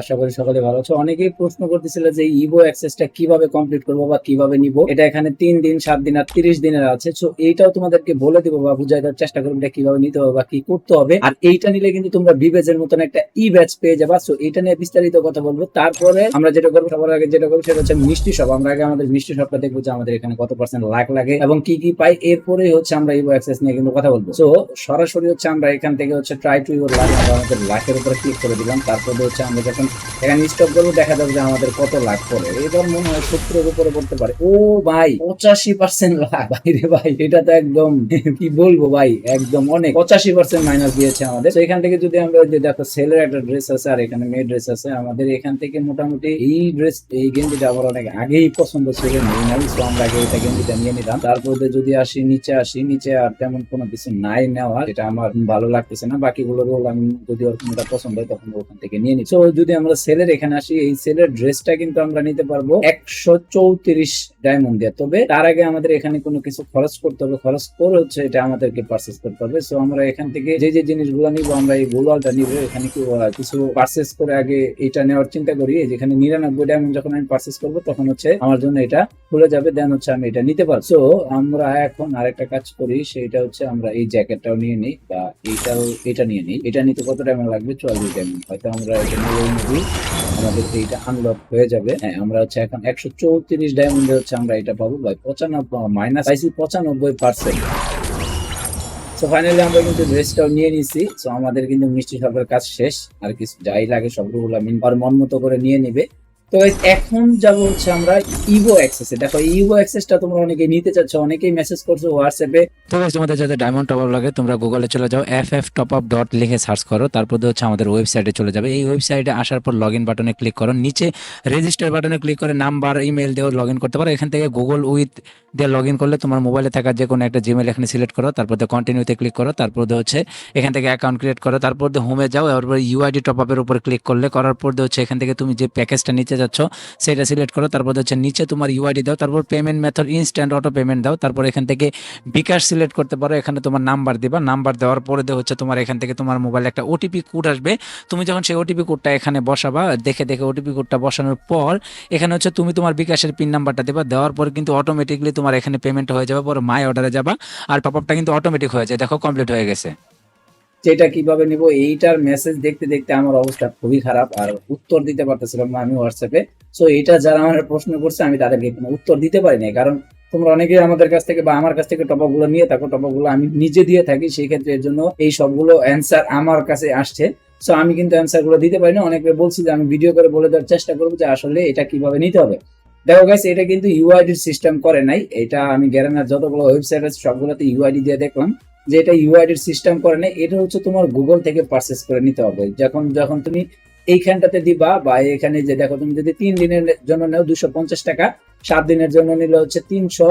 আশা করি সকলে ভালো আছো। ইভো বা কীভাবে নিব? এটা তিন দিন, সাত দিন তিরিশ দিনের আছে। সো এইটাও বলে দিব চেষ্টা করব এটা নিয়ে বিস্তারিত কথা বলব। তারপরে আমরা যেটা করব, সবার আগে যেটা করব, সেটা হচ্ছে মিষ্টি শপ আমরা আগে আমাদের মিষ্টি শপটা দেখব যে আমাদের এখানে কত পার্সেন্ট লাখ লাগে এবং কি কি পাই। এরপরে হচ্ছে আমরা ইভো অ্যাক্সেস নিয়ে কিন্তু কথা বলব। সো সরাসরি হচ্ছে আমরা এখান থেকে হচ্ছে ট্রাই টু ইউর লাখ আমাদের লাখের উপরে ক্লিক করে দিলাম। তারপরে হচ্ছে আমরা যখন এখানে স্টপ করব, দেখা যাবে যে আমাদের কত লাখ পড়ে। এবার মনে হয় সত্তরের উপরে পড়তে পারে। ও ভাই, পঁচাশি পার্সেন্ট লাখ। ভাই রে ভাই, এটা তো একদম কি বলব ভাই, একদম অনেক। পঁচাশি পার্সেন্ট মাইনাস দিয়েছে আমাদের। তো এখান থেকে যদি আমরা যে দেখো সেলের একটা ড্রেস আছে আর এখানে মেয়ে ড্রেস আছে, আমাদের এখান থেকে মোটামুটি এই ড্রেস এই গেঞ্জিটা আমার অনেক আগেই পছন্দ ছিল নেই তো আমরা আগে এটা গেঞ্জিটা নিয়ে নিলাম। তারপরে যদি আসি নিচে আসি, নিচে আর তেমন কোনো কিছু নাই নেওয়া এটা আমার ভালো লাগতেছে না। বাকিগুলো রোল আমি যদি ওর কোনটা পছন্দ হয়, তখন ওখান থেকে নিয়ে নিই তো যদি আমরা সেলের এখানে আসি, এই সেলের ড্রেসটা কিন্তু আমরা নিতে পারব একশো চৌত্রিশ ডায়মন্ড দিয়ে। তবে তার আগে আমাদের এখানে কোনো কিছু খরচ করতে হবে। খরচ করে হচ্ছে এটা আমাদেরকে পারচেস করতে হবে। সো আমরা এখান থেকে যে যে জিনিসগুলো নিবো, আমরা এই গোলালটা নিবো। এখানে কিছু পারচেস করে আগে এটা নেওয়ার চিন্তা করি। যেখানে নিরানব্বই ডায়মন্ড যখন আমি পারচেস করব, তখন হচ্ছে আমার জন্য এটা খুলে যাবে দেন হচ্ছে আমি এটা নিতে পারব। সো আমরা এখন আরেকটা কাজ করি সেটা হচ্ছে আমরা এই জ্যাকেটটাও নিয়ে নিই, বা এইটাও, এটা নিয়ে নিই। এটা নিতে কত ডায়মন্ড লাগবে? চুয়াল্লিশ ডায়মন্ড হয়তো আমরা এটা নিয়ে নিবি আমাদের এইটা আনলক হয়ে যাবে। হ্যাঁ আমরা হচ্ছে এখন একশো চৌত্রিশ ডায়মন্ডে হচ্ছে আমরা এটা পাবো ভাই পঁচানব্বই মাইনাস আইসি পঁচানব্বই পার্সেন্ট সো ফাইনালি আমরা কিন্তু ড্রেসটাও নিয়ে নিছি। সো আমাদের কিন্তু মিষ্টি সবের কাজ শেষ, আর কিছু যাই লাগে সবগুলো মিন আর মন মতো করে নিয়ে নিবে। তো এখন যাব হচ্ছে আমরা ইভো অ্যাক্সেসে দেখো ইভো অ্যাক্সেসটা তোমরা অনেকেই নিতে চাচ্ছ অনেকেই মেসেজ করছ হোয়াটসঅ্যাপে তো guys, তোমাদের যাতে ডায়মন্ড টপ আপ লাগে তোমরা গুগলে চলে যাও F F top up dot লিখে সার্চ করো তারপর হচ্ছে আমাদের ওয়েবসাইটে চলে যাবে। এই ওয়েবসাইটে আসার পর লগ ইন বাটনে ক্লিক করো নিচে রেজিস্টার বাটনে ক্লিক করে নাম্বার ইমেল দিয়েও লগ ইন করতে পারো। এখান থেকে গুগল উইথ দিয়ে লগ ইন করলে তোমার মোবাইলে থাকা যে কোনো একটা জিমেল এখানে সিলেক্ট করো তারপর দিয়ে কন্টিনিউতে ক্লিক করো তারপর দিয়ে হচ্ছে এখান থেকে অ্যাকাউন্ট ক্রিয়েট করো তারপর দিয়ে হোমে যাও এরপর ইউআইডি টপ আপের উপর ক্লিক করলে করার পর দিয়ে হচ্ছে এখান থেকে তুমি যে প্যাকেজটা নিতে যাচ্ছ সেটা সিলেক্ট করো, তারপর হচ্ছে নিচে তোমার ইউআইডি দাও, তারপর payment method instant auto payment দাও, তারপর এখান থেকে বিকাশ সিলেক্ট করতে পারো, এখানে তোমার নাম্বার দিবা নাম্বার দেওয়ার পরে হচ্ছে তোমার এখান থেকে তোমার মোবাইলে একটা ওটিপি কোড আসবে, তুমি যখন সেই ওটিপি কোডটা এখানে বসাবা, দেখে দেখে ওটিপি কোডটা বসানোর পর, এখানে হচ্ছে তুমি তোমার বিকাশের পিন নাম্বারটা দেবা, দেওয়ার পর কিন্তু অটোমেটিকলি তোমার এখানে পেমেন্ট হয়ে যাবে, পরে মাই অর্ডারে যাবা, আর পপ আপটা কিন্তু অটোমেটিক হয়ে যায়, দেখো কমপ্লিট হয়ে গেছে। যেটা কীভাবে নিব, এইটার মেসেজ দেখতে দেখতে আমার অবস্থা খুবই খারাপ আর উত্তর দিতে পারতেছিলাম না আমি হোয়াটসঅ্যাপে সো এটা যারা আমার প্রশ্ন করছে, আমি তাদেরকে কোনো উত্তর দিতে পারিনি কারণ তোমরা অনেকেই আমাদের কাছ থেকে বা আমার কাছ থেকে টপকগুলো নিয়ে থাকো টপকগুলো আমি নিজে দিয়ে থাকি, সেই ক্ষেত্রে এর জন্য এই সবগুলো অ্যান্সার আমার কাছে আসছে। সো আমি কিন্তু অ্যান্সারগুলো দিতে পারি না। অনেকে বলছি যে, আমি ভিডিও করে বলে দেওয়ার চেষ্টা করব যে, আসলে এটা কীভাবে নিতে হবে। দেখো গাইস এটা কিন্তু ইউআইডির সিস্টেম করে নাই। এটা আমি গ্যারানার যতগুলো ওয়েবসাইট আছে, সবগুলোতে ইউআইডি দিয়ে দেখলাম। যে এটা ইউআইডির সিস্টেম করে নাই, এটা হচ্ছে তোমার গুগল থেকে পারচেস করে নিতে হবে। যখন যখন তুমি এইখানটাতে দিবা বা এখানে যে দেখো তুমি যদি তিন দিনের জন্য নেও দুশো পঞ্চাশ টাকা, সাত দিনের জন্য নিলে হচ্ছে তিনশো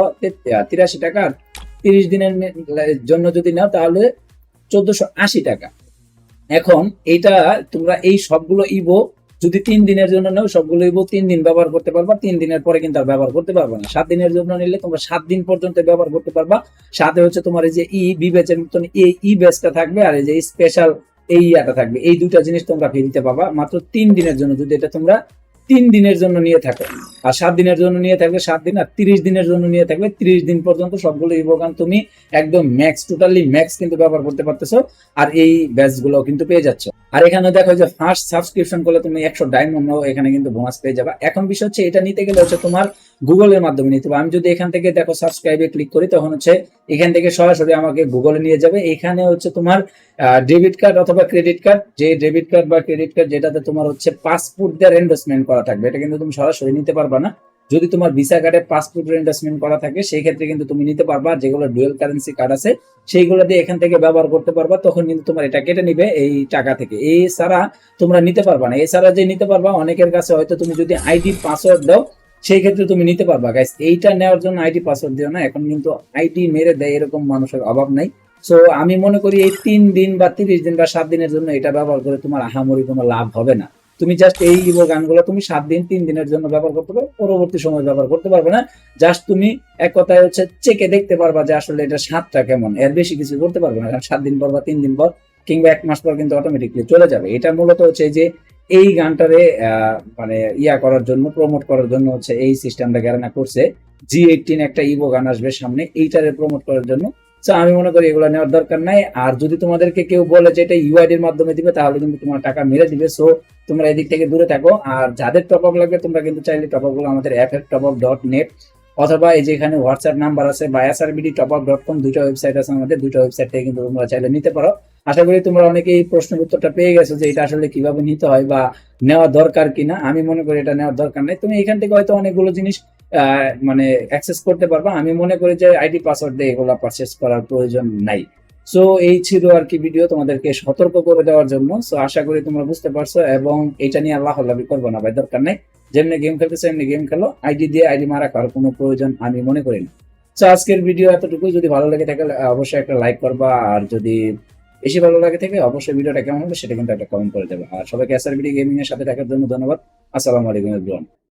তিরাশি টাকা, তিরিশ দিনের জন্য যদি নাও তাহলে চোদ্দশো আশি টাকা। এখন এটা তোমরা এই সবগুলো ইবো যদি তিন দিনের জন্য নেও সবগুলো তিন দিন ব্যবহার করতে পারবা, তিন দিনের পরে কিন্তু আর ব্যবহার করতে পারবা না। সাত দিনের জন্য নিলে তোমরা সাত দিন পর্যন্ত ব্যবহার করতে পারবা। সাথে হচ্ছে তোমার এই যে ই বি মতন এই ই ব্যাচটা থাকবে আর এই যে স্পেশাল এই ইয়াটা থাকবে। এই দুটা জিনিস তোমরা ফ্রিতে পাবা মাত্র তিন দিনের জন্য যদি এটা তোমরা তিন দিনের জন্য নিয়ে থাকো আর সাত দিনের জন্য নিয়ে থাকলে সাত দিন, আর তিরিশ দিনের জন্য নিয়ে থাকলে তিরিশ দিন পর্যন্ত সবগুলো ইভোগান তুমি একদম ম্যাক্স টোটালি ম্যাক্স কিন্তু ব্যবহার করতে পারতেছো, আর এই ব্যাচগুলো কিন্তু পেয়ে যাচ্ছ। আর এখানে দেখো যে ফার্স্ট সাবস্ক্রিপশন করলে তুমি একশো ডায়মন্ড এখানে কিন্তু বোনাস পেয়ে যাবে। এখন বিষয় হচ্ছে এটা নিতে গেলে হচ্ছে তোমার গুগলের মাধ্যমে নিতে হবে। আমি যদি এখান থেকে দেখো সাবস্ক্রাইবে ক্লিক করি, তখন হচ্ছে এখান থেকে সরাসরি আমাকে গুগলে নিয়ে যাবে। এখানে হচ্ছে তোমার ডেবিট কার্ড অথবা ক্রেডিট কার্ড যে ডেবিট কার্ড বা ক্রেডিট কার্ড যেটাতে তোমার হচ্ছে পাসপোর্ট দেওয়ার এন্ডোসমেন্ট করা থাকবে, এটা কিন্তু তুমি সরাসরি নিতে পারবা না। যদি তোমার ভিসা কার্ডে পাসপোর্ট এন্ডোসমেন্ট করা থাকে, সেই ক্ষেত্রে কিন্তু তুমি নিতে পারবা। যেগুলো ডুয়েল কারেন্সি কার্ড আছে, সেইগুলো দিয়ে এখান থেকে ব্যবহার করতে পারবা, তখন কিন্তু তোমার এটা কেটে নিবে এই টাকা থেকে। এই ছাড়া তোমরা নিতে পারবা না। এছাড়া যে নিতে পারবা, অনেকের কাছে হয়তো তুমি যদি আইডি পাসওয়ার্ড দাও, সেই ক্ষেত্রে তুমি নিতে পারবা। গাইস এইটা নেওয়ার জন্য আইডি পাসওয়ার্ড দিও না। এখন কিন্তু আইডি মেরে দেয় এরকম মানুষের অভাব নাই। সো আমি মনে করি এই তিন দিন বা তিরিশ দিন বা সাত দিনের জন্য এটা ব্যবহার করে তোমার আহামরি কোনো লাভ হবে না। তুমি জাস্ট এই ইভো গানগুলো তুমি সাত দিন, তিন দিনের জন্য ব্যবহার করতে পারো, পরবর্তী সময় ব্যবহার করতে পারবে না। জাস্ট তুমি এক কথায় হচ্ছে চেকে দেখতে পারবা যে আসলে এটা স্বাদটা কেমন। এর বেশি কিছু করতে পারবে না। সাত দিন পর বা তিন দিন পর কিংবা এক মাস পর কিন্তু অটোমেটিকলি চলে যাবে। এটা মূলত হচ্ছে যে এই গানটারে মানে ইয়া করার জন্য প্রমোট করার জন্য হচ্ছে এই সিস্টেমটা গ্যারানা করছে। জি এইটিন একটা ইভো গান আসবে সামনে। এইটারে প্রমোট করার জন্য তো আমি মনে করি এগুলো নেওয়ার দরকার নাই। আর যদি তোমাদেরকে কেউ বলে যে এটা ইউআইডির মাধ্যমে দিবে, তাহলে কিন্তু তোমার টাকা মেরে দিবে। সো তোমরা এদিক থেকে দূরে থাকো। আর যাদের টপ আপ লাগবে, তোমরা কিন্তু চাইলে টপ আপগুলো আমাদের app top up dot net অথবা এই যে এখানে হোয়াটসঅ্যাপ নাম্বার আছে বা S SRBD top up dot com দুটো ওয়েবসাইট আছে আমাদের। দুটো ওয়েবসাইট থেকে কিন্তু তোমরা চাইলে নিতে পারো। আশা করি তোমরা অনেকেই এই প্রশ্নের উত্তরটা পেয়ে গেছো যে এটা আসলে কীভাবে নিতে হয় বা নেওয়া দরকার কিনা। আমি মনে করি এটা নেওয়ার দরকার নেই। তুমি এখান থেকে হয়তো অনেকগুলো জিনিস মানে অ্যাক্সেস করতে পারবা। আমি মনে করি যে আইডি পাসওয়ার্ড দিয়ে এগুলো পারচেস করার প্রয়োজন নাই। সো এই ছিল আর কি ভিডিও তোমাদেরকে সতর্ক করে দেওয়ার জন্য। সো আশা করি তোমরা বুঝতে পারছ এবং এটা নিয়ে আল্লাহ লাভি করব না ভাই, দরকার নেই। যেমনি গেম খেলতেছে, এমনি গেম খেলো। আইডি দিয়ে আইডি মারা করার কোনো প্রয়োজন আমি মনে করি না। তো আজকের ভিডিও এতটুকুই। যদি ভালো লাগে থাকে, অবশ্যই একটা লাইক করবা। আর যদি বেশি ভালো লাগে থাকে, অবশ্যই ভিডিওটা কেমন হবে সেটা কিন্তু একটা কমেন্ট করে দেবে। আর সবাইকে এসআরবিডি গেমিং এর সাথে থাকার জন্য ধন্যবাদ। আসসালামু আলাইকুম